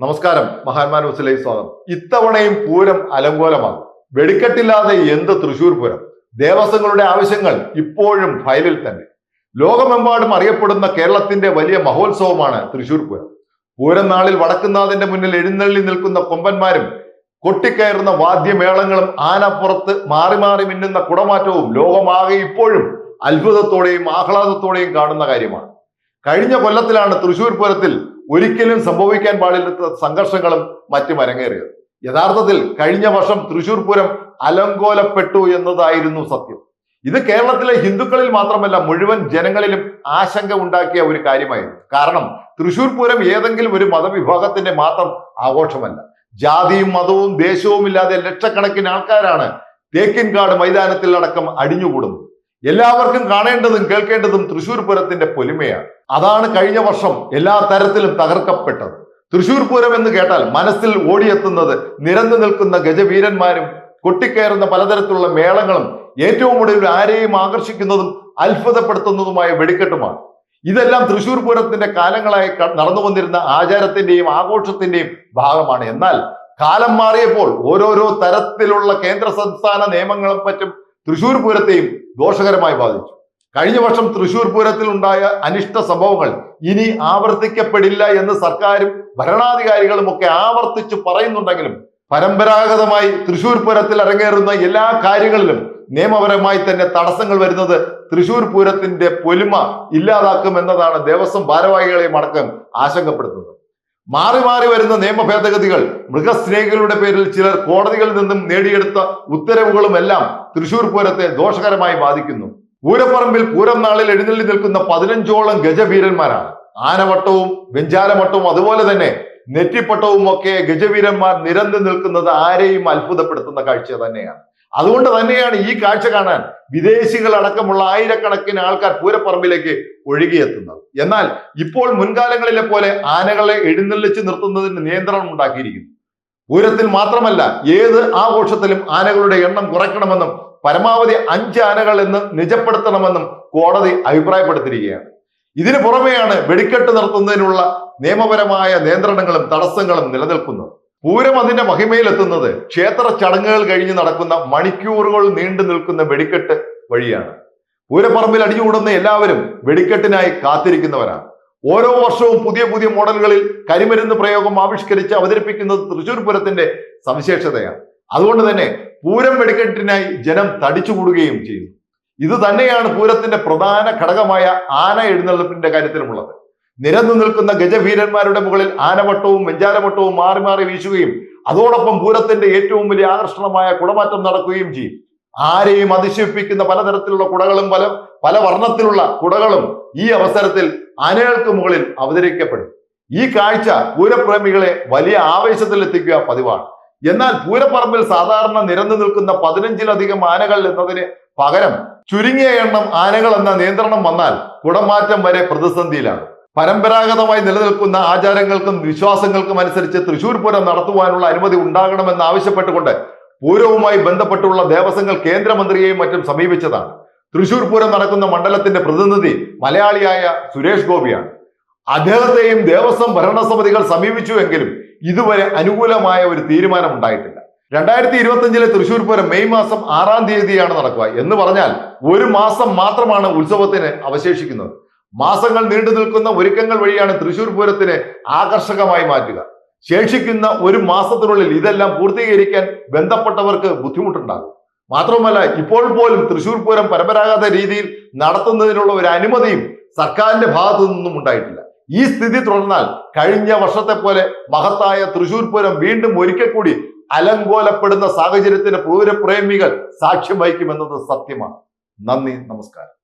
നമസ്കാരം. മഹാന്മാ ന്യൂസിലേക്ക് സ്വാഗതം. ഇത്തവണയും പൂരം അലങ്കോലമാകും. വെടിക്കെട്ടില്ലാതെ എന്ത് തൃശൂർ പൂരം? ദേവസ്വങ്ങളുടെ ആവശ്യങ്ങൾ ഇപ്പോഴും ഫയലിൽ തന്നെ. ലോകമെമ്പാടും അറിയപ്പെടുന്ന കേരളത്തിന്റെ വലിയ മഹോത്സവമാണ് തൃശൂർ പൂരം. പൂരം നാളിൽ വടക്കുന്നാഥന്റെ മുന്നിൽ എഴുന്നള്ളി നിൽക്കുന്ന കൊമ്പന്മാരും കൊട്ടിക്കയറുന്ന വാദ്യമേളങ്ങളും ആനപ്പുറത്ത് മാറി മാറി മിന്നുന്ന കുടമാറ്റവും ലോകമാകെ ഇപ്പോഴും അത്ഭുതത്തോടെയും ആഹ്ലാദത്തോടെയും കാണുന്ന കാര്യമാണ്. കഴിഞ്ഞ കൊല്ലത്തിലാണ് തൃശൂർ പൂരത്തിൽ ഒരിക്കലും സംഭവിക്കാൻ പാടില്ലാത്ത സംഘർഷങ്ങളും മറ്റും അരങ്ങേറിയത്. യഥാർത്ഥത്തിൽ കഴിഞ്ഞ വർഷം തൃശൂർ പൂരം അലങ്കോലപ്പെട്ടു എന്നതായിരുന്നു സത്യം. ഇത് കേരളത്തിലെ ഹിന്ദുക്കളിൽ മാത്രമല്ല മുഴുവൻ ജനങ്ങളിലും ആശങ്ക ഉണ്ടാക്കിയ ഒരു കാര്യമായിരുന്നു. കാരണം തൃശൂർ പൂരം ഏതെങ്കിലും ഒരു മതവിഭാഗത്തിന്റെ മാത്രം ആഘോഷമല്ല. ജാതിയും മതവും ദേശവും ഇല്ലാതെ ലക്ഷക്കണക്കിന് ആൾക്കാരാണ് തേക്കിൻകാട് മൈതാനത്തിൽ അടക്കം അടിഞ്ഞുകൂടുന്നത്. എല്ലാവർക്കും കാണേണ്ടതും കേൾക്കേണ്ടതും തൃശൂർ പൂരത്തിന്റെ പൊലിമയാണ്. അതാണ് കഴിഞ്ഞ വർഷം എല്ലാ തരത്തിലും തകർക്കപ്പെട്ടത്. തൃശൂർ പൂരം എന്ന് കേട്ടാൽ മനസ്സിൽ ഓടിയെത്തുന്നത് നിരന്നു നിൽക്കുന്ന ഗജവീരന്മാരും കൊട്ടിക്കയറുന്ന പലതരത്തിലുള്ള മേളങ്ങളും ഏറ്റവും ഒടുവിൽ ആരെയും ആകർഷിക്കുന്നതും അത്ഭുതപ്പെടുത്തുന്നതുമായ വെടിക്കെട്ടുമാണ്. ഇതെല്ലാം തൃശൂർ പൂരത്തിന്റെ കാലങ്ങളായി നടന്നു വന്നിരുന്ന ആചാരത്തിന്റെയും ആഘോഷത്തിന്റെയും ഭാഗമാണ്. എന്നാൽ കാലം മാറിയപ്പോൾ ഓരോരോ തരത്തിലുള്ള കേന്ദ്ര സംസ്ഥാന നിയമങ്ങളും മറ്റും തൃശൂർ പൂരത്തെയും ദോഷകരമായി ബാധിച്ചു. കഴിഞ്ഞ വർഷം തൃശൂർ പൂരത്തിൽ ഉണ്ടായ അനിഷ്ട സംഭവങ്ങൾ ഇനി ആവർത്തിക്കപ്പെടില്ല എന്ന് സർക്കാരും ഭരണാധികാരികളും ഒക്കെ ആവർത്തിച്ചു പറയുന്നുണ്ടെങ്കിലും പരമ്പരാഗതമായി തൃശൂർ പൂരത്തിൽ അരങ്ങേറുന്ന എല്ലാ കാര്യങ്ങളിലും നിയമപരമായി തന്നെ തടസ്സങ്ങൾ വരുന്നത് തൃശൂർ പൂരത്തിന്റെ പൊലിമ ഇല്ലാതാക്കും എന്നതാണ് ദേവസ്വം ഭാരവാഹികളെയും അടക്കം ആശങ്കപ്പെടുത്തുന്നത്. മാറി മാറി വരുന്ന നിയമ ഭേദഗതികൾ മൃഗസ്നേഹികളുടെ പേരിൽ ചിലർ കോടതികളിൽ നിന്നും നേടിയെടുത്ത ഉത്തരവുകളുമെല്ലാം തൃശൂർ പൂരത്തെ ദോഷകരമായി ബാധിക്കുന്നു. പൂരപ്പറമ്പിൽ പൂരം നാളിൽ എഴുന്നള്ളി നിൽക്കുന്ന പതിനഞ്ചോളം ഗജവീരന്മാരാണ്. ആനവട്ടവും വെഞ്ചാലവട്ടവും അതുപോലെ തന്നെ നെറ്റിപ്പട്ടവും ഒക്കെ ഗജവീരന്മാർ നിരന്നു നിൽക്കുന്നത് ആരെയും അത്ഭുതപ്പെടുത്തുന്ന കാഴ്ച തന്നെയാണ്. അതുകൊണ്ട് തന്നെയാണ് ഈ കാഴ്ച കാണാൻ വിദേശികൾ അടക്കമുള്ള ആയിരക്കണക്കിന് ആൾക്കാർ പൂരപ്പറമ്പിലേക്ക് ഒഴുകിയെത്തുന്നത്. എന്നാൽ ഇപ്പോൾ മുൻകാലങ്ങളിലെ പോലെ ആനകളെ എഴുന്നള്ളിച്ച് നിർത്തുന്നതിന് നിയന്ത്രണം ഉണ്ടാക്കിയിരിക്കുന്നു. പൂരത്തിൽ മാത്രമല്ല ഏത് ആഘോഷത്തിലും ആനകളുടെ എണ്ണം കുറയ്ക്കണമെന്നും പരമാവധി അഞ്ച് ആനകൾ എന്ന് നിജപ്പെടുത്തണമെന്നും കോടതി അഭിപ്രായപ്പെടുത്തിയിരിക്കുകയാണ്. ഇതിനു പുറമെയാണ് വെടിക്കെട്ട് നടത്തുന്നതിനുള്ള നിയമപരമായ നിയന്ത്രണങ്ങളും തടസ്സങ്ങളും നിലനിൽക്കുന്നത്. പൂരം അതിന്റെ മഹിമയിലെത്തുന്നത് ക്ഷേത്ര ചടങ്ങുകൾ കഴിഞ്ഞ് നടക്കുന്ന മണിക്കൂറുകൾ നീണ്ടു നിൽക്കുന്ന വെടിക്കെട്ട് വഴിയാണ്. പൂരപ്പറമ്പിൽ അടിഞ്ഞുകൂടുന്ന എല്ലാവരും വെടിക്കെട്ടിനായി കാത്തിരിക്കുന്നവരാണ്. ഓരോ വർഷവും പുതിയ പുതിയ മോഡലുകളിൽ കരിമരുന്ന് പ്രയോഗം ആവിഷ്കരിച്ച് അവതരിപ്പിക്കുന്നത് തൃശൂർ പൂരത്തിന്റെ സവിശേഷതയാണ്. അതുകൊണ്ട് തന്നെ പൂരം വെടിക്കെട്ടിനായി ജനം തടിച്ചുകൂടുകയും ചെയ്യുന്നു ഇത് തന്നെയാണ് പൂരത്തിന്റെ പ്രധാന ഘടകമായ ആന എഴുന്നള്ളിപ്പിന്റെ കാര്യത്തിലുമുള്ളത്. നിരന്നു നിൽക്കുന്ന ഗജവീരന്മാരുടെ മുകളിൽ ആനവട്ടവും വെഞ്ചാരവട്ടവും മാറി മാറി വീശുകയും അതോടൊപ്പം പൂരത്തിന്റെ ഏറ്റവും വലിയ ആകർഷണമായ കുടമാറ്റം നടക്കുകയും ചെയ്യും. ആരെയും അതിശയിപ്പിക്കുന്ന പലതരത്തിലുള്ള കുടകളും പല പല വർണത്തിലുള്ള കുടകളും ഈ അവസരത്തിൽ ആനകൾക്ക് മുകളിൽ അവതരിക്കപ്പെടും ഈ കാഴ്ച പൂരപ്രേമികളെ വലിയ ആവേശത്തിലെത്തിക്കുക പതിവാണ്. എന്നാൽ പൂരപ്പറമ്പിൽ സാധാരണ നിരന്നു നിൽക്കുന്ന പതിനഞ്ചിലധികം ആനകൾ എന്നതിന് പകരം ചുരുങ്ങിയ എണ്ണം ആനകൾ എന്ന നിയന്ത്രണം വന്നാൽ കുടമാറ്റം വരെ പ്രതിസന്ധിയിലാണ്. പരമ്പരാഗതമായി നിലനിൽക്കുന്ന ആചാരങ്ങൾക്കും വിശ്വാസങ്ങൾക്കും അനുസരിച്ച് തൃശൂർ പൂരം നടത്തുവാനുള്ള അനുമതി ഉണ്ടാകണമെന്ന് ആവശ്യപ്പെട്ടുകൊണ്ട് പൂരവുമായി ബന്ധപ്പെട്ടുള്ള ദേവസ്വങ്ങൾ കേന്ദ്രമന്ത്രിയെയും മറ്റും സമീപിച്ചതാണ്. തൃശൂർ പൂരം നടക്കുന്ന മണ്ഡലത്തിന്റെ പ്രതിനിധി മലയാളിയായ സുരേഷ് ഗോപിയാണ്. അദ്ദേഹത്തെയും ദേവസ്വം ഭരണസമിതികൾ സമീപിച്ചുവെങ്കിലും ഇതുവരെ അനുകൂലമായ ഒരു തീരുമാനം ഉണ്ടായിട്ടില്ല രണ്ടായിരത്തി ഇരുപത്തിയഞ്ചിലെ തൃശൂർ പൂരം മെയ് മാസം ആറാം തീയതിയാണ് നടക്കുക എന്ന് പറഞ്ഞാൽ ഒരു മാസം മാത്രമാണ് ഉത്സവത്തിന് അവശേഷിക്കുന്നത്. മാസങ്ങൾ നീണ്ടു നിൽക്കുന്ന ഒരുക്കങ്ങൾ വഴിയാണ് തൃശൂർ പൂരത്തിനെ ആകർഷകമായി മാറ്റുക. ശേഷിക്കുന്ന ഒരു മാസത്തിനുള്ളിൽ ഇതെല്ലാം പൂർത്തീകരിക്കാൻ ബന്ധപ്പെട്ടവർക്ക് ബുദ്ധിമുട്ടുണ്ടാകും. മാത്രമല്ല ഇപ്പോൾ പോലും തൃശൂർ പൂരം പരമ്പരാഗത രീതിയിൽ നടത്തുന്നതിനുള്ള ഒരു അനുമതിയും സർക്കാരിന്റെ ഭാഗത്തു നിന്നും ഉണ്ടായിട്ടില്ല. ഈ സ്ഥിതി തുടർന്നാൽ കഴിഞ്ഞ വർഷത്തെ പോലെ മഹത്തായ തൃശൂർ പൂരം വീണ്ടും ഒരിക്കൽ കൂടി അലങ്കോലപ്പെടുന്ന സാഹചര്യത്തിന് പൂരപ്രേമികൾ സാക്ഷ്യം വഹിക്കുമെന്നത് സത്യമാണ്. നന്ദി നമസ്കാരം.